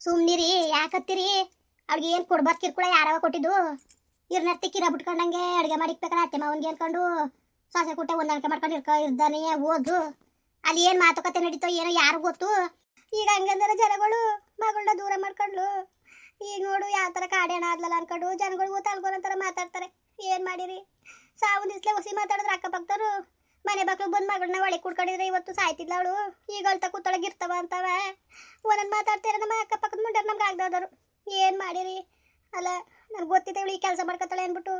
ಸುಮ್ನಿರಿ, ಯಾಕತ್ತೀರಿ? ಅವ್ಳಿಗೆ ಏನು ಕೊಡ್ಬಾರ್ದು ಕಿರ್ಕುಳ ಯಾರವ ಕೊಟ್ಟಿದ್ದು? ಇರ್ನತ್ತಿ ಕಿರ ಬಿಟ್ಕೊಂಡಂಗೆ ಅಡುಗೆ ಮಾಡಿಕ್ಬೇಕಲ್ಲ ಅತ್ತೆ ಮಾವನ್ಗೆ ಅನ್ಕೊಂಡು ಸೊಸೆ ಕುಟ್ಟೆ ಹೊಂದಾಣಿಕೆ ಮಾಡ್ಕೊಂಡು ಇರ್ಕ, ಇರ್ದಾನೆ ಓದು. ಅಲ್ಲಿ ಏನು ಮಾತುಕತೆ ನಡೀತೋ ಏನೋ ಯಾರು ಗೊತ್ತು. ಈಗ ಹಂಗಂದ್ರೆ ಜನಗಳು ಮಗಳನ್ನ ದೂರ ಮಾಡ್ಕೊಂಡ್ಲು ಈಗ ನೋಡು ಯಾವ ಥರ ಕಾಡೇಣ ಆದ್ಲಲ್ಲ ಅನ್ಕೊಂಡು ಜನಗಳು ತಲ್ಗೋನಂತರ ಮಾತಾಡ್ತಾರೆ. ಏನು ಮಾಡಿರಿ? ಸಾವು ದಿಸ್ಲೆ ಹೊಸಿ ಮಾತಾಡಿದ್ರೆ ಅಕ್ಕಪಕ್ಕದವ್ರು ಮನೆ ಮಕ್ಳು ಬಂದು ಮಗಳನ್ನ ಒಳಗೆ ಕುಡ್ಕೊಂಡಿದ್ರೆ ಇವತ್ತು ಸಾಯ್ತಿದ್ಲ ಅವಳು. ಈಗ ಅಳ್ತ ಕೂತೊಳಗೆ ಇರ್ತವ ಅಂತವ. ಒಂದೊಂದು ಮಾತಾಡ್ತಾರೆ ನಮ್ಮ ಅಕ್ಕಪಕ್ಕದ ನಮ್ಗೆ ಏನು ಮಾಡಿರಿ? ಅಲ್ಲ, ನನಗೆ ಗೊತ್ತಿದ್ದೆ ಇವಳು ಈ ಕೆಲಸ ಮಾಡ್ಕೊತಾಳೆ ಅಂದ್ಬಿಟ್ಟು.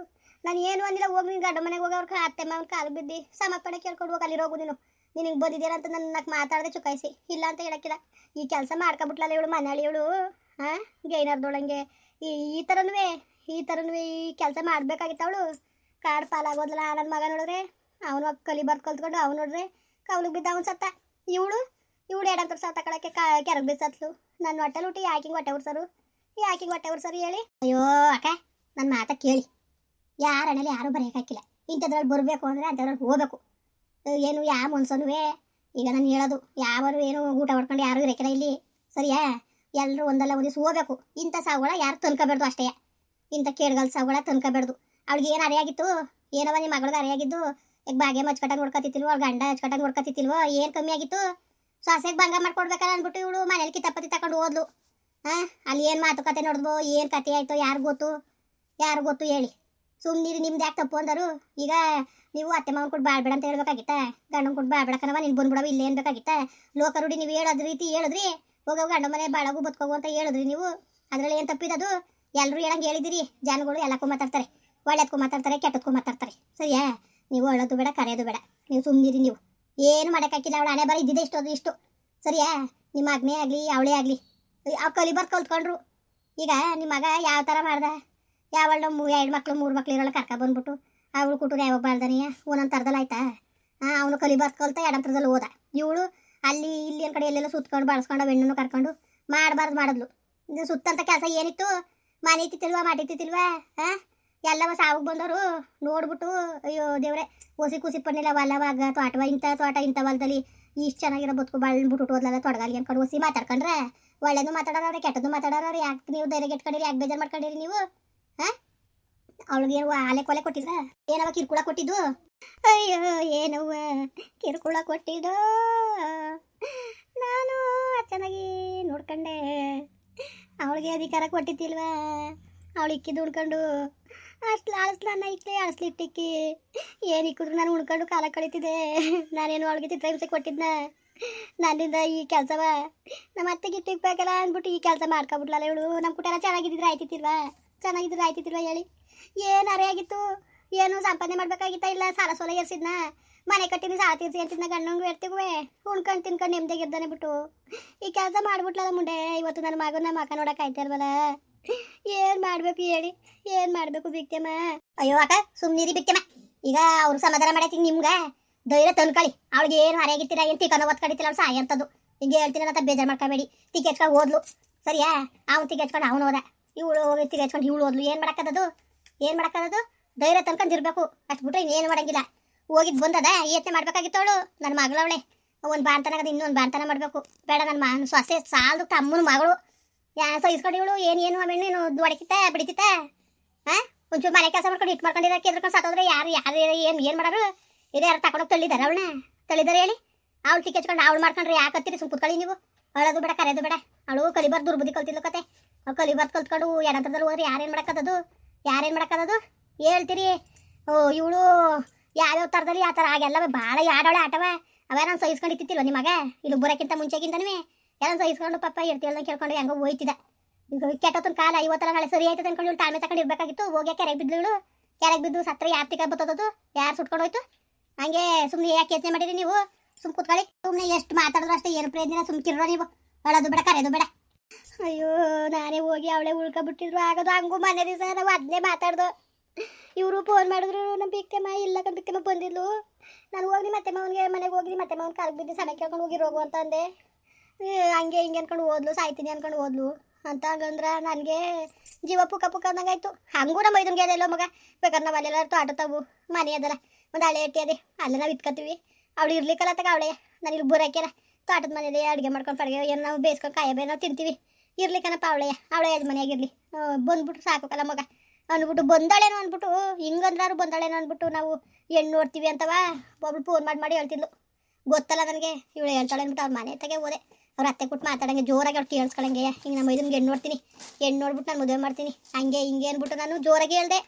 ನಾನು ಏನು ಅಂದಿಲ್ಲ, ಹೋಗಿ ನೀನು ಗಡ್ಡ ಮನೆಗೆ ಹೋಗಿ ಅವ್ರ ಅತ್ತೆ ಮಾವನ ಕಾಲು ಬಿದ್ದು. ಸಮಾಪಣೆ ಕೇಳ್ಕೊಂಡು ಹೋಗಿ ಅಲ್ಲಿರೋಗು ನೀನು. ನಿನಗೆ ಬಂದಿದ್ದೀರ ಅಂತ ನನ್ನ ಮಾತಾಡದೆ ಚುಕಾಯಿಸಿ ಇಲ್ಲ ಅಂತ ಹೇಳಕ್ಕಿಲ್ಲ. ಈ ಕೆಲಸ ಮಾಡ್ಕೊಬಿಟ್ಲಲ್ಲ ಇವಳು ಮನೇಲಿ ಇವಳು ಹಾಂ ಗೈನರ್ದೊಳಂಗೆ ಈ ಈ ಥರನೂ ಈ ಥರನೂ ಈ ಕೆಲಸ ಮಾಡಬೇಕಾಗಿತ್ತು ಅವಳು. ಕಾಡು ಪಾಲಾಗೋದ್ಲಲ್ಲ ನನ್ನ ಮಗ ನೋಡಿದ್ರೆ. ಅವನು ಕಲಿ ಬರ್ದು ಕಲ್ತ್ಕೊಂಡು ಅವ್ನು ನೋಡ್ರೆ ಕವಲಿಗೆ ಬಿದ್ದ ಅವ್ನು ಸತ್ತ. ಇವಳು ಇವಳು ಎಡಂತರ ಸತ್ತ ಕಳಕ್ಕೆ ಕೆರಗ್ ಬಿಸತ್ಲು ನನ್ನ ಹೊಟ್ಟೆ ಹುಟ್ಟಿ ಯಾಕಿಂಗ್ ಹೊಟ್ಟೆ ಉರ್ಸರು? ಯಾಕಿಂಗ್ ಹೊಟ್ಟೆ ಸರು ಹೇಳಿ? ಅಯ್ಯೋ ಅಕ್ಕ ನನ್ನ ಮಾತ ಕೇಳಿ. ಯಾರ ಹಣೆಲಿ ಯಾರೂ ಬರೆಯೋಕ್ಕಾಗಿಲ್ಲ ಇಂಥದ್ರಲ್ಲಿ ಬರಬೇಕು ಅಂದರೆ ಅಂಥದ್ರಲ್ಲಿ ಹೋಗಬೇಕು. ಏನು ಯಾವ ಮನ್ಸನುವೇ? ಈಗ ನಾನು ಹೇಳೋದು ಯಾರು ಏನು ಊಟ ಮಾಡ್ಕೊಂಡು ಯಾರು ಇರೋಕ್ಕಿಲ್ಲ ಇಲ್ಲಿ. ಸರಿಯಾ? ಎಲ್ಲರೂ ಒಂದಲ್ಲ ಒಂದು ದಿವಸ ಹೋಗ್ಬೇಕು. ಇಂಥ ಸಾವುಗಳ ಯಾರು ತನ್ಕೋಬೇಡ್ದು ಅಷ್ಟೇ. ಇಂಥ ಕೇಡ್ಗಲ್ ಸಾವುಗಳ ತನ್ಕೋಬೇಡ್ದು ಅವ್ಳಿಗೆ ಏನು ಅರೆಯಾಗಿತ್ತು? ಏನವ ನಿಮ್ಮ ಮಗಳಿಗೆ ಅರೆಯಾಗಿದ್ದು? ಈಗ ಬಾಗೆ ಮಚ್ಕಟ್ಟಾಗಿ ನೋಡ್ಕೊತಿತ್ತಿಲ್ವೋ ಅವ್ಳ ಗಂಡ ಹಚ್ಕಟ್ಟಾಗಿ ನೋಡ್ಕೊತಿತ್ತಿಲ್ವೋ ಏನು ಕಮ್ಮಿ ಆಗಿತ್ತು? ಸೊಸೆಗೆ ಭಂಗ ಮಾಡ್ಕೊಡ್ಬೇಕಲ್ಲ ಅಂದ್ಬಿಟ್ಟು ಇವಳು ಮನೇಲಿ ಕಿತ್ತಪತಿ ತಗೊಂಡು ಹೋದ್ಲು. ಹಾಂ, ಅಲ್ಲಿ ಏನು ಮಾತುಕತೆ ನೋಡಿದ್ವು, ಏನು ಕತೆ ಆಯಿತು ಯಾರು ಗೊತ್ತು? ಯಾರು ಗೊತ್ತು ಹೇಳಿ. ಸುಮ್ಮನಿರಿ ನಿಮ್ದು ಯಾಕೆ ತಪ್ಪು ಅಂದರು? ಈಗ ನೀವು ಅತ್ತೆ ಮಾವನ ಕೊಟ್ಟು ಬಾಳ್ಬೇಡ ಅಂತ ಹೇಳ್ಬೇಕಾಗಿತ್ತ? ಗಂಡನ ಕೊಟ್ಟು ಬಾಳ್ಬೇಡಕ್ಕನವ ನೀನು ಬಂದ್ಬಿಡವ ಇಲ್ಲೇ ಅನ್ಬೇಕಾಗಿತ್ತ? ಲೋಕರುಡಿ ನೀವು ಹೇಳೋದ್ ರೀತಿ ಹೇಳಿದ್ರಿ? ಹೋಗೋ ಗಂಡ ಮನೆ ಬಾಳಗು ಬದುಕೋಗು ಅಂತ ಹೇಳಿದ್ರಿ ನೀವು? ಅದ್ರಲ್ಲಿ ಏನು ತಪ್ಪಿದದು ಎಲ್ಲರೂ ಹೇಳಂಗೆ ಹೇಳಿದಿರಿ. ಜನಗಳು ಎಲ್ಲಕ್ಕೂ ಮಾತಾಡ್ತಾರೆ. ಒಳ್ಳೆದಕ್ಕೂ ಮಾತಾಡ್ತಾರೆ ಕೆಟ್ಟದಕ್ಕೂ ಮಾತಾಡ್ತಾರೆ. ಸರಿಯಾ? ನೀವು ಒಳ್ಳೋದು ಬೇಡ, ಕರೆಯೋದು ಬೇಡ. ನೀವು ಸುಮ್ಮನಿರಿ ನೀವು. ಏನು ಮಾಡೋಕ್ಕಾಗಿಲ್ಲ ಅವಳು ಹಣೆ ಬರ ಇದ್ದಿದ್ದೆ ಇಷ್ಟು ಅದು ಇಷ್ಟು. ಸರಿಯಾ? ನಿಮ್ಮ ಅಗ್ನೇ ಆಗಲಿ, ಅವಳೇ ಆಗಲಿ. ಆ ಕಲಿಬಾರ್ದು ಕಲ್ತ್ಕೊಂಡ್ರು. ಈಗ ನಿಮ್ಮ ಮಗ ಯಾವ ಥರ ಮಾಡ್ದ? ಯಾವಳ ಮೂ ಎರಡು ಮಕ್ಕಳು ಮೂರು ಮಕ್ಳು ಇರೋಳು ಕರ್ಕ ಬಂದ್ಬಿಟ್ಟು ಅವಳು ಕುಟುಂಬ ಯಾವಾಗ ಬಾಳ್ದಾನೆಯ ಒಂದೊಂದು ಥರದಲ್ಲಿ ಆಯ್ತಾ? ಹಾಂ, ಅವನು ಕಲಿಬಾರ್ದು ಕಲ್ತ ಎರಡಂತರದಲ್ಲಿ ಹೋದ. ಇವಳು ಅಲ್ಲಿ ಇಲ್ಲಿ ಒಂದು ಕಡೆ ಎಲ್ಲೆಲ್ಲ ಸುತ್ಕೊಂಡು ಬಳಸ್ಕೊಂಡು ಹೆಣ್ಣನ್ನು ಕರ್ಕೊಂಡು ಮಾಡಬಾರ್ದು ಮಾಡಿದ್ಲು. ಸುತ್ತಂತ ಕೆಲಸ ಏನಿತ್ತು? ಮನೆ ಇತ್ತಿತ್ತಿಲ್ವಾ ಮಾಡಿತ್ತಿತ್ತಿಲ್ವಾ ಹಾಂ ಎಲ್ಲವ ಸಾವು ಬಂದವರು ನೋಡ್ಬಿಟ್ಟು, ಅಯ್ಯೋ ದೇವ್ರೆ ಒಸಿ ಕುಸಿ ಪಡ್ಲಿಲ್ಲ ವಲ್ಲವಾಗ ತೋಟವ ಇಂಥ ತೋಟ ಇಂಥ ಹೊಲದಲ್ಲಿ. ಇಷ್ಟು ಚೆನ್ನಾಗಿರೋ ಬದುಕು ಬಾಳ್ಬಿಟ್ಟು ಹೋದ್ಲಲ್ಲ ತೊಡಗಲ್ಲಿ ಅನ್ಕೊಂಡು ಒಸಿ ಮಾತಾಡ್ಕೊಂಡ್ರೆ? ಒಳ್ಳೇದು ಮಾತಾಡೋರವ್ರೆ, ಕೆಟ್ಟದ್ದು ಮಾತಾಡೋರವ್ರೆ, ಯಾಕೆ ನೀವು ಧೈರ್ಯ ಇಟ್ಕೊಂಡಿರಿ ಯಾಕೆ ಬೇಜಾರು ಮಾಡ್ಕೊಂಡಿರಿ ನೀವು? ಹಾಂ? ಅವಳಿಗೆ ಏನು ಆಲೆ ಕೊಲೆ ಕೊಟ್ಟಿದ್ರ? ಏನವ ಕಿರುಕುಳ ಕೊಟ್ಟಿದ್ದು? ಅಯ್ಯೋ, ಏನವ್ವ ಕಿರುಕುಳ ಕೊಟ್ಟಿದ್ದು? ನಾನು ಚೆನ್ನಾಗಿ ನೋಡ್ಕೊಂಡೆ. ಅವಳಿಗೆ ಅಧಿಕಾರ ಕೊಟ್ಟಿದ್ದಿಲ್ವಾ? ಅವಳು ಇಕ್ಕಿದ್ದು ಉಣ್ಕೊಂಡು ಅಷ್ಟು ಅಳಸ್ಲಾನ ಅನ್ನ ಅಳಸ್ಲಿಟ್ಟಿಕ್ಕಿ ಅಳಿಸ್ಲಿಟ್ಟಿಕ್ಕಿ ಏನು ನಾನು ಉಣ್ಕೊಂಡು ಕಾಲ ಕಳೀತಿದ್ದೆ. ನಾನೇನು ಅವಳಿಗೆ ಚಿತ್ರಹಿಂಸೆ ಕೊಟ್ಟಿದ್ನ. ನನ್ನಿಂದ ಈ ಕೆಲಸವ. ನಮ್ಮ ಅತ್ತೆಗೆ ಬೇಕಲ್ಲ ಅಂದ್ಬಿಟ್ಟು ಈ ಕೆಲಸ ಮಾಡ್ಕೊಬಿಟ್ಲಲ್ಲ ಇವಳು. ನಮ್ಮ ಕುಟೆಲ್ಲ ಚೆನ್ನಾಗಿದ್ದಿದ್ರೆ ಆಯ್ತಿತ್ತಿಲ್ವಾ? ಚೆನ್ನಾಗಿದ್ರೆ ಆಯ್ತಿತ್ತಿಲ್ವಾ ಹೇಳಿ. ಏನು ಅರೆಯಾಗಿತ್ತು? ಏನು ಸಂಪಾದನೆ ಮಾಡ್ಬೇಕಾಗಿತ್ತ ಇಲ್ಲ ಸಾಲ ಸೋಲ ಏರ್ಸಿದ್ನ? ಮನೆ ಕಟ್ಟಿನ ಸಾಲ ತೀರ್ಸಿ ಅಂತಿದ್ನ ಗಂಡಂಗೆ ಇರ್ತೀವಿ ಉಣ್ಕೊಂಡು ತಿನ್ಕೊಂಡು ನೆಮ್ಮದಿಯಾಗಿರ್ದಾನೆ ಬಿಟ್ಟು. ಈ ಕೆಲಸ ಮಾಡ್ಬಿಟ್ಲಲ್ಲ ಮುಂಡೆ ಇವತ್ತು ನನ್ನ ಮಗನ ಮಗ ನೋಡೋಕೆ ಆಯ್ತಾ ಇಲ್ವಲ್ಲ? ಏನು ಮಾಡ್ಬೇಕು ಹೇಳಿ? ಏನು ಮಾಡಬೇಕು ಬಿಕ್ಕೆಮ್ಮ? ಅಯ್ಯೋ ಅಕ್ಕ ಸುಮ್ಮನಿರಿ ಬಿಕ್ಕೆಮ್ಮ. ಈಗ ಅವ್ರು ಸಮಾಧಾನ ಮಾಡತ್ತೀನಿ ನಿಮ್ಗೆ. ಧೈರ್ಯ ತಂದ್ಕೊಳ್ಳಿ ಅವಳಿಗೆ ಏನು ಹರಿಯಾಗಿರ್ತೀರ ಏನು ತಿಕ್ಕನ ಕಡಿತೀರ ಅವ್ಳು ಸಾಯ ಅಂತದ್ದು ಹಿಂಗೆ ಹೇಳ್ತೀನಿ ಅಂತ ಬೇಜಾರು ಮಾಡ್ಕೋಬೇಡಿ. ತಿಕ್ಕಿ ಹೆಚ್ಕೊಂಡು ಓದ್ಲು. ಸರಿಯಾ? ಅವ್ನು ತಿಕ್ಕಿ ಹಚ್ಕೊಂಡು ಅವ್ನು ಹೋದ ಇವಳು ತಿಕ್ಕಿ ಹಚ್ಕೊಂಡು ಇವಳು ಓದ್ಲು. ಏನು ಮಾಡಕ್ಕದದು? ಏನು ಮಾಡಕ್ಕದದು? ಧೈರ್ಯ ತಂದ್ಕೊಂಡಿರ್ಬೇಕು ಅಷ್ಟು ಬಿಟ್ಟರೆ ಇನ್ನೇನು ಮಾಡಂಗಿಲ್ಲ. ಹೋಗಿದ್ದು ಬಂದದ, ಯತ್ನೆ ಮಾಡ್ಬೇಕಾಗಿತ್ತು ಅವಳು. ನನ್ನ ಮಗಳವಳೆ. ಒಂದು ಬಾಣ್ತನ ಇನ್ನೊಂದು ಬಾಣ್ತನ ಮಾಡಬೇಕು. ಬೇಡ ನನ್ನ ಮಾ ಸೊಸೆ ಸಾಲದು ತಮ್ಮನ ಮಗಳು. ಯಾ ಸೊ ಇವಳು ಏನು ಏನು, ಆಮೇಲೆ ನೀನು ಹೊಡಿತಿತ್ತ, ಬಿಡಿತಿತ್ತ? ಹಾಂ ಒಂಚೂರು ಮನೆ ಕೆಲಸ ಮಾಡ್ಕೊಂಡು ಇಟ್ಟು ಮಾಡ್ಕೊಂಡಿರಕ್ಕೆ ಕೆದ್ರಕೊಂಡು ಸತ್ತೋದ್ರೆ ಯಾರು ಯಾರು ಏನು ಏನು ಮಾಡೋರು? ಇದು ಯಾರು ತಗೊಂಡೋಗಿ ತಳ್ಳಿದಾರೆ ಅವಳನ್ನ? ತಳ್ಳಿದಾರೆ ಹೇಳಿ? ಅವಳು ತಿಕ್ಕೆಚ್ಕೊಂಡು ಅವಳು ಮಾಡ್ಕೊಂಡ್ರೆ ಯಾಕೆ ಹತ್ತಿರಿ ಸುಮ್ ಕುತ್ಕೊಳ್ಳಿ ನೀವು. ಅಳೋದು ಬೇಡ, ಕರೆಯೋದು ಬೇಡ. ಅವಳು ಕಲಿಬಾರ್ದು ದುರ್ಬುದ್ಧಿ ಕಲ್ತಿದ್ಲು ಕತೆ. ಅವ್ಳು ಕಲಿಬಾರ್ದು ಕಲ್ತ್ಕೊಂಡು ಎಡಂತರದಲ್ಲಿ ಹೋದ್ರೆ ಯಾರೇನು ಮಾಡೋಕ್ಕದದು? ಯಾರೇನು ಮಾಡೋಕ್ಕದದು? ಹೇಳ್ತೀರಿ. ಓ, ಇವಳು ಯಾವ್ಯಾವ ಥರದಲ್ಲಿ ಆ ಥರ, ಆಗೆಲ್ಲ ಭಾಳ ಯಾಡೋಳೆ ಆಟವ. ಅವ ನಾನು ಸಹಿಸ್ಕೊಂಡಿತ್ತಿಲ್ವ ನಿಮಗ ಇಲ್ಲಿ ಬರೋಕ್ಕಿಂತ ಮುಂಚೆಗಿಂತನೂ ಎಲ್ಲ ಸಹಿಸ್ಕೊಂಡು ಪಪ್ಪ ಹೇಳ್ತಿಲ್ಲ ಕೇಳ್ಕೊಂಡು ಹೆಂಗೋ ಹೋಯ್ತಿದ್ದ ಈಗ ಕೆಟ್ಟತನ ಕಾಲ ಐವತ್ತರ ನಾಳೆ ಸರಿ ಆಯ್ತದೆ ಅನ್ಕೊಂಡು ಇವಳು ತಾಳ್ಮೆ ತಗೊಂಡು ಇರ್ಬೇಕಾಗಿತ್ತು. ಹೋಗಿ ಕೆರೆಗೆ ಬಿದ್ದಳು ಕೆರೆಗೆ ಬಿದ್ದು ಸತ್ರ ಯಾರು ತಿಕ್ಕ ಬತ್ತದದು. ಯಾರು ಸುಟ್ಕೊಂಡು ಹೋಯ್ತು? ಹಂಗೆ ಸುಮ್ಮನೆ ಯಾಕೆ ಯೋಚನೆ ಮಾಡಿರಿ ನೀವು? ಸುಮ್ ಕೂತ್ಕೊಳ್ಳಿ. ಸುಮ್ಮನೆ ಎಷ್ಟು ಮಾತಾಡಿದ್ರು ಅಷ್ಟೇ ಏನು ಪ್ರಯೋಜನ ಸುಮ್ ಕಿರೋ ನೀವು. ಹೇಳೋದು ಬೇಡ ಕರೆದು ಬೇಡ. ಅಯ್ಯೋ, ನಾನೇ ಹೋಗಿ ಅವಳೇ ಉಳ್ಕೊಬಿಟ್ಟಿದ್ರು. ಆಗೋದು ಹಂಗೂ ಮನೆ ದಿವಸ ನಾವು ಅದನ್ನೇ ಮಾತಾಡ್ದು. ಇವರು ಫೋನ್ ಮಾಡಿದ್ರು, ನಮ್ಮ ಬಿಕ್ಕಮ್ಮ ಇಲ್ಲ ಕಣ್ ಬಂದಿದ್ಲು. ನಾನು ಹೋಗಿ ಮತ್ತೆ ಮಾವನಿಗೆ ಮನೆಗೆ ಹೋಗಿ ಮತ್ತೆ ಮಾವನ ಕಾಲಿಗೆ ಬಿದ್ದು ಸಮ ಕೇಳ್ಕೊಂಡು ಹೋಗಿ ಅಂತ ಅಂದೆ. ಹಂಗೆ ಹಿಂಗೆ ಅನ್ಕೊಂಡು ಓದ್ಲು, ಸಾಯ್ತೀನಿ ಅನ್ಕೊಂಡು ಓದ್ಲು. ಅಂತ ಹಂಗಂದ್ರೆ ನನಗೆ ಜೀವ ಪುಕ್ಕ ಪುಕ್ಕ ಆಯಿತು. ಹಂಗೂ ನಮ್ಮ ಮೈದನ್ಗೆ ಅದೆಲ್ಲ ಮಗ. ಬೇಕಾದ್ರೆ ನಾವು ಅಲ್ಲೆಲ್ಲ ಆಟೋತಾವು ಮನೆ ಅದಲ್ಲ. ಒಂದು ಹಳೆ ಎಟ್ಟಿ ಅದೇ. ಅಲ್ಲೇ ನಾವು ಇತ್ಕೋತೀವಿ ಅವಳು ಇರ್ಲಿಕ್ಕಲ್ಲ ತಗ ಅವಳೆ. ನನಗೆ ಬರೋಕ್ಕೆಲ್ಲ ತೋಟದ ಮನೇಲಿ ಅಡುಗೆ ಮಾಡ್ಕೊಂಡು ಪಡ್ಗೆ, ಏನು ನಾವು ಬೇಯಿಸ್ಕೊಂಡು ಕಾಯ ಬೇ ನಾವು ತಿಂತೀವಿ. ಇರ್ಲಿಕ್ಕನಪ್ಪ ಅವಳೆಯ ಅವಳೆ ಯಜಮಾನಿಯಾಗಿರ್ಲಿ. ಬಂದ್ಬಿಟ್ಟು ಸಾಕಲ್ಲ ಮಗ. ಅಂದ್ಬಿಟ್ಟು ಬಂದಾಳೇನೋ ಅಂದ್ಬಿಟ್ಟು ಹಿಂಗಂದ್ರಾರು ಬಂದಾಳೇನೋ ಅಂದ್ಬಿಟ್ಟು ನಾವು ಹೆಣ್ಣು ನೋಡ್ತೀವಿ ಅಂತವ ಒಬ್ಳು ಫೋನ್ ಮಾಡಿ ಮಾಡಿ ಹೇಳ್ತಿದ್ಲು. ಗೊತ್ತಲ್ಲ ನನಗೆ. ಇವಳು ಹೇಳ್ತಾಳೆ ಅಂದ್ಬಿಟ್ಟು ಅವ್ರ ಮನೆ ತಗೆ ಹೋದೆ. ಅವ್ರ ಅತ್ತೆ ಕೊಟ್ಟು ಮಾತಾಡಂಗೆ ಜೋರಾಗಿ ಅವ್ರು ಕೇಳಿಸ್ಕೊಳಂಗೆ. ಹಿಂಗೆ ನಮ್ಮ ಇದನ್ನ ಹೆಣ್ಣು ನೋಡ್ತೀನಿ. ಹೆಣ್ಣು ನೋಡ್ಬಿಟ್ಟು ನಾನು ಮದುವೆ ಮಾಡ್ತೀನಿ. ಹಂಗೆ, ಹಿಂಗೆ ಅಂದ್ಬಿಟ್ಟು ನಾನು ಜೋರಾಗಿ ಹೇಳ್ದೆ.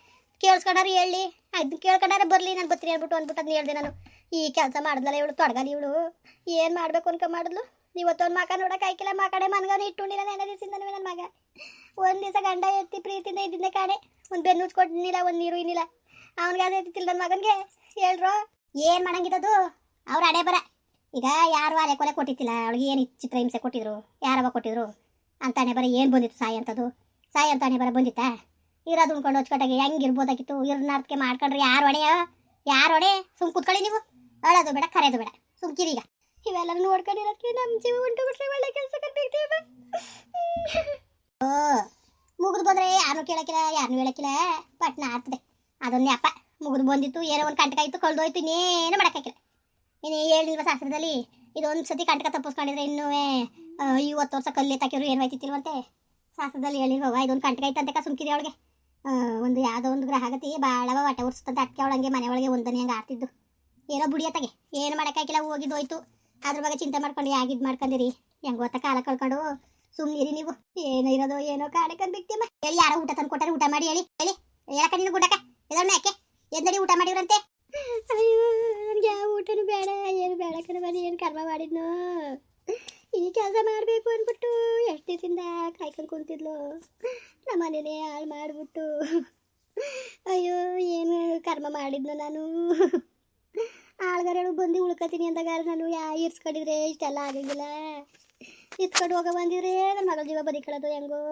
ಕೇಳಿಸ್ಕೊಂಡಾರು ಹೇಳಿ. ಅದನ್ನ ಕೇಳ್ಕೊಂಡಾರೆ ಬರಲಿ, ನಾನು ಬರ್ತೀನಿ ಹೇಳ್ಬಿಟ್ಟು ಅಂದ್ಬಿಟ್ಟು ಅದನ್ನ ಹೇಳ್ದೆ ನಾನು. ಈ ಕೆಲಸ ಮಾಡಿದ್ಲಲ್ಲ ಇವಳು, ತೊಡಗಲಿ ಇವಳು. ಏನು ಮಾಡಬೇಕು ಅನ್ಕೊ ಮಾಡಿದ್ಲು? ಇವತ್ತೊಂದು ಮಗ ನೋಡೋಕೆ ಆಯ್ಕಿಲ್ಲ. ಮಕಡೆ ಮನ್ಗವನು ಇಟ್ಟುಂಡಿಲ್ಲ ನೆನೆ ದಿವಸದಿಂದ ನನ್ನ ಮಗ. ಒಂದು ದಿವಸ ಗಂಡ ಎತ್ತಿ ಪ್ರೀತಿಯಿಂದ ಇದ್ದಿದ್ದೆ ಕಾಣೆ. ಒಂದು ಬೆನ್ನು ಉಚ್ಕೊಂಡಿಲ್ಲ ಒಂದು ನೀರು ಇನ್ನಿಲ್ಲ. ಅವ್ನಿಗೆ ಅದೇ ಎತ್ತಿಲ್ಲ ನನ್ನ ಮಗನಿಗೆ. ಹೇಳ್ರು? ಏನು ಮಾಡಂಗಿದ್ದದು? ಅವ್ರು ಅಡೆ ಬರ. ಈಗ ಯಾರು ಅಲೆ ಕೊಲೆ ಕೊಟ್ಟಿತ್ತಿಲ್ಲ ಅವಳಿಗೆ ಏನು ಚಿತ್ರ ಹಿಂಸೆ ಕೊಟ್ಟಿದ್ರು? ಯಾರವ ಕೊಟ್ಟಿದ್ರು? ಅಂತಾನೆ ಬರೀ ಏನು ಬಂದಿತ್ತು ಸಾಯಿ ಅಂತದು? ಸಾಯಿ ಅಂತಾನೆ ಬರ ಬಂದಿತ್ತಾ? ಇರೋದು ಉಣ್ಕೊಂಡು ಹೊಚ್ಕೊಟ್ಟಾಗೆ ಹೆಂಗಿರ್ಬೋದಾಗಿತ್ತು? ಇರ್ನಾರ್ದಕ್ಕೆ ಮಾಡ್ಕೊಂಡ್ರೆ ಯಾರು ಹೊಣೆಯ ಯಾರು ಹೊಡೆ ಸುಮ್ ಕೂತ್ಕೊಳ್ಳಿ ನೀವು. ಅಳೋದು ಬೇಡ, ಕರೆಯೋದು ಬೇಡ. ಸುಮ್ಕಿರಿ ಈಗ. ಇವೆಲ್ಲ ನೋಡ್ಕೊಂಡಿರೋದಕ್ಕೆ ನಮ್ಮ ಜೀವ ಉಂಟು ಬಿಟ್ರೆ ಒಳ್ಳೆ ಕೆಲಸ ಕಟ್ಬೇಕ್ತೀವ ಓ, ಮುಗಿದು ಬಂದ್ರೆ ಯಾರನ್ನೂ ಕೇಳಕ್ಕಿಲ್ಲ ಯಾರನ್ನೂ ಹೇಳಕ್ಕಿಲ್ಲ. ಪಟ್ನ ಆಗ್ತದೆ ಅದೊಂದೇ ಅಪ್ಪ. ಮುಗಿದು ಬಂದಿತ್ತು, ಏನೋ ಒಂದು ಕಂಟಕ ಇತ್ತು, ಕಳ್ದೋಯ್ತು, ಇನ್ನೇನು ಮಾಡೋಕ್ಕಾಗಿಲ್ಲ ಇನ್ನು ಹೇಳಿಲ್ವ ಶಾಸ್ತ್ರದಲ್ಲಿ ಇದೊಂದು ಸತಿ ಕಂಟಕ ತಪ್ಪಿಸ್ಕೊಂಡಿದ್ರೆ ಇನ್ನೂ ಐವತ್ತು ವರ್ಷ ಕಲ್ಲಿ ತಾಕಿದ್ರು ಏನು ಹೋಯ್ತಿತ್ತಿಲ್ವಂತೆ ಶಾಸ್ತ್ರದಲ್ಲಿ ಹೇಳಿಲ್ವವ ಇದೊಂದು ಕಂಟಕ ಐತಂತೆ ಸುಮ್ಕಿದೆ ಅವಳಿಗೆ. ಒಂದು ಯಾವುದೋ ಒಂದು ಗ್ರಹಗತಿ ಭಾಳವ ಹೊಟ್ಟೆ ಉರ್ಸ್ತಂತೆ ಅದಕ್ಕೆ ಅವಳಂಗೆ, ಮನೆ ಒಳಗೆ ಒಂದನೇ ಹಂಗೆ ಆಡ್ತಿದ್ದು. ಏನೋ ಬುಡಿಯತ್ತಾಗೆ ಏನು ಮಾಡೋಕ್ಕಾಗಿಲ್ಲ ಹೋಗಿದ್ದು ಹೋಯ್ತು. ಅದ್ರ ಬಗ್ಗೆ ಚಿಂತೆ ಮಾಡ್ಕೊಂಡು ಯಾಗಿದ್ದು ಮಾಡ್ಕೊಂಡಿರಿ? ಹೆಂಗ್ ಗೊತ್ತ ಕಾಲ ಕಳ್ಕೊಂಡು? ಸುಮ್ಮನಿರಿ ನೀವು. ಏನೋ ಇರೋದು ಏನೋ ಕಾಡಕಂದ್ ಬಿಟ್ಟಿಮ್ಮ ಹೇಳಿ, ಯಾರೋ ಊಟ ತಂದು ಕೊಟ್ಟರೆ, ಊಟ ಮಾಡಿ ಹೇಳಿ. ಹೇಳಿ, ಹೇಳಕ್ಕ ನೀನು ಗುಡಕ ಇದನ್ನ ಯಾಕೆ? ಎಂದಡಿ ಊಟ ಮಾಡಿವ್ರಂತೆ? ನನಗೆ ಯಾವ ಊಟನೂ ಬೇಡ, ಏನು ಬೇಡ ಕಣವ ಏನು ಕರ್ಮ ಮಾಡಿದ್ನು? ಈ ಕೆಲಸ ಮಾಡಬೇಕು ಅಂದ್ಬಿಟ್ಟು ಎಷ್ಟು ದಿವಸದಿಂದ ಕಾಯ್ಕೊಂಡು ಕುಂತಿದ್ಲು? ನಮ್ಮ ಮನೇನೆ ಹಾಳು ಮಾಡಿಬಿಟ್ಟು. ಅಯ್ಯೋ, ಏನು ಕರ್ಮ ಮಾಡಿದ್ನೋ ನಾನು? ಆಳ್ಗಾರಳು ಬಂದು ಉಳ್ಕೊತೀನಿ ಅಂದಾಗ ನಾನು ಯಾ ಇರ್ಸ್ಕೊಂಡಿದ್ರೆ ಇಷ್ಟೆಲ್ಲ ಆಗಂಗಿಲ್ಲ. ಇತ್ಕೊಂಡು ಹೋಗ ಬಂದಿದ್ರೆ ನನ್ನ ಮಗಳ ಜೀವ ಬದಿಕೊಳ್ಳೋದು ಹೆಂಗೋ?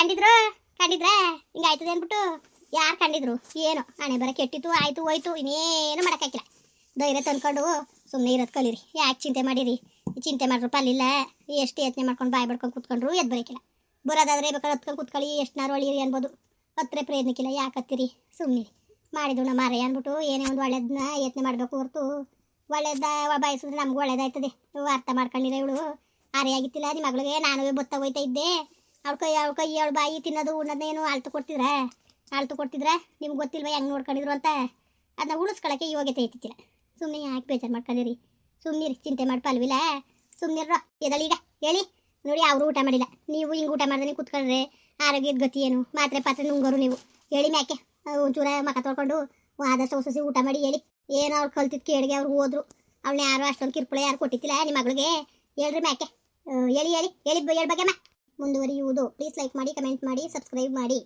ಕಂಡಿದ್ರು? ಕಂಡಿದ್ರೆ? ಹಿಂಗಾಯ್ತದೆ ಅಂದ್ಬಿಟ್ಟು. ಯಾರು ಕಂಡಿದ್ರು? ಏನು ಹಣೆ ಬರ ಕೆಟ್ಟಿತ್ತು, ಆಯ್ತು, ಹೋಯ್ತು, ಇನ್ನೇನು ಮಾಡೋಕ್ಕಾಗಿಲ್ಲ ಧೈರ್ಯ ತಂದ್ಕೊಂಡು ಸುಮ್ಮನೆ ಇರೋದು ಕಲೀರಿ. ಯಾಕೆ ಚಿಂತೆ ಮಾಡಿರಿ? ಚಿಂತೆ ಮಾಡ್ರು ಪಲ್ಲಿಲ್ಲ ಎಷ್ಟು ಯತ್ನೆ ಮಾಡ್ಕೊಂಡು ಬಾಯಿ ಬಡ್ಕೊಂಡು ಕುತ್ಕೊಂಡ್ರು ಎದ್ದು ಬರೋಕಿಲ್ಲ. ಬರೋದಾದ್ರೆ ಬೇಕಾದ್ರೆ ಹತ್ಕೊಂಡು ಕುತ್ಕೊಳ್ಳಿ, ಎಷ್ಟು ನಾರು ಒಳಿರಿ ಅನ್ಬೋದು. ಹತ್ತಿರ ಪ್ರಯತ್ನಕ್ಕಿಲ್ಲ, ಯಾಕೆ ಹತ್ತಿರಿ? ಸುಮ್ಮನೆ ಮಾಡಿದ್ರು ನಮ್ಮ ಮಾರಯ್ಯ ಅಂದ್ಬಿಟ್ಟು ಏನೇ ಒಂದು ಒಳ್ಳೇದನ್ನ ಯತ್ನೆ ಮಾಡಬೇಕು ಹೊರತು. ಒಳ್ಳೇದ ಬಯಸಿದ್ರೆ ನಮ್ಗೆ ಒಳ್ಳೇದಾಯ್ತದೆ. ಅರ್ಥ ಮಾಡ್ಕೊಂಡಿರ ಇವಳು. ಆರೆಯಾಗಿತ್ತಿಲ್ಲ ನಿಮ್ಮ ಮಗಳಿಗೆ ನಾನು ಬತ್ತ ಹೋಯ್ತಾ ಇದ್ದೆ. ಅವ್ಳು ಕೈ ಅವ್ಳು ಕೈ ಅವಳು ಬಾಯಿ ತಿನ್ನೋದು, ಉಣ್ಣೋದೇನು ಅಳ್ತು ಕೊಡ್ತಿದ್ರೆ? ಅಳ್ತು ಕೊಡ್ತಿದ್ರ? ನಿಮ್ಗೆ ಗೊತ್ತಿಲ್ವ ಹೆಂಗೆ ನೋಡ್ಕೊಂಡಿದ್ರು ಅಂತ? ಅದನ್ನ ಉಳಿಸ್ಕೊಳಕ್ಕೆ ಯೋಗ್ಯತೆ ಐತಿತ್ತಿಲ್ಲ ಸುಮ್ಮನೆ ಯಾಕೆ ಬೇಜಾರು ಮಾಡ್ಕೊಂಡಿರಿ? ಸುಮ್ಮನಿರಿ ಚಿಂತೆ ಮಾಡ್ಪಲ್ವಿಲ್ಲ ಪಲ್ವಿಲ್ಲ ಸುಮ್ಮನಿರ್ರ ಎದಳೀಗ, ಹೇಳಿ. ನೋಡಿ, ಅವರು ಊಟ ಮಾಡಿಲ್ಲ. ನೀವು ಹಿಂಗೆ ಊಟ ಮಾಡಿದ್ರೆ ನೀವು ಕುತ್ಕೊಂಡ್ರೆ ಆರೋಗ್ಯದ ಗತಿ ಏನು? ಮಾತ್ರೆ, ಪಾತ್ರೆ ನುಂಗೋರು ನೀವು. ಹೇಳಿ ಮ್ಯಾಕೆ. ಒಂಚೂರ ಮಕ ತೊಳ್ಕೊಂಡು ಆದಷ್ಟು ಹೊಸ ಊಟ ಮಾಡಿ, ಹೇಳಿ. ಏನೋ ಅವ್ರು ಕಲ್ತಿದ್ ಕೇಳಿಗೆ ಅವ್ರು ಹೋದ್ರು. ಅವಳನ್ನ ಯಾರು ಅಷ್ಟೊಂದು ಕಿರ್ಪುಳ ಯಾರು ಕೊಟ್ಟಿತ್ತಿಲ್ಲ ನಿಮ್ಮ ಮಗಳಿಗೆ? ಹೇಳ್ರಿ ಮ್ಯಾಕೆ. ಹೇಳಿ ಹೇಳಿ. ಹೇಳಿ ಹೇಳ್ಬೇಕಮ್ಮ ಮುಂದುವರಿಯುವುದು. ಪ್ಲೀಸ್ ಲೈಕ್ ಮಾಡಿ ಕಮೆಂಟ್ ಮಾಡಿ ಸಬ್ಸ್ಕ್ರೈಬ್ ಮಾಡಿ.